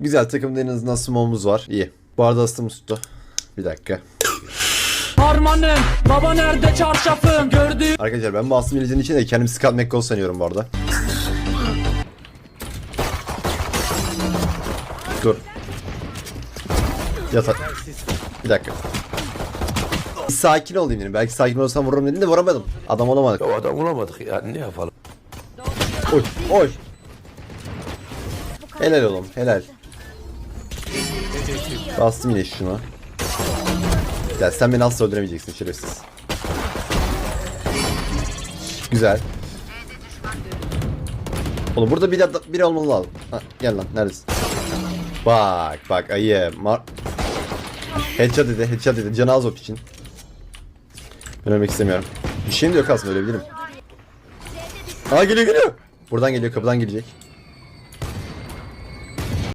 Güzel takımda en azından smoke'umuz var. İyi. Bu arada ısıtımız tuttu. Bir dakika. Harmanım baba nerede çarşafım gördüğüm Arkadaşlar ben bu Asım İlici'nin içinde kendimi Scott McCall sanıyorum bu arada. Dur. Yat. Bir dakika. Bir Sakin olayım dedim. Belki sakin olsam vururum dedim de vuramadım. Adam olamadık. Ya adam bulamadık ya ne yapalım? Oy, oy. Helal oğlum, helal. Bastım yine şuna. Ya sen beni asla öldüremeyeceksin şerefsiz. Güzel. Oğlum burada biri, biri olmalı lazım. Ha, gel lan neredesin? Bak bak ayı. Mar headshot dedi headshot dedi. Canı az o için. Ben ölmek istemiyorum. Bir şeyim de yok aslında ölebilirim. Aa geliyor geliyor. Buradan geliyor kapıdan gelecek.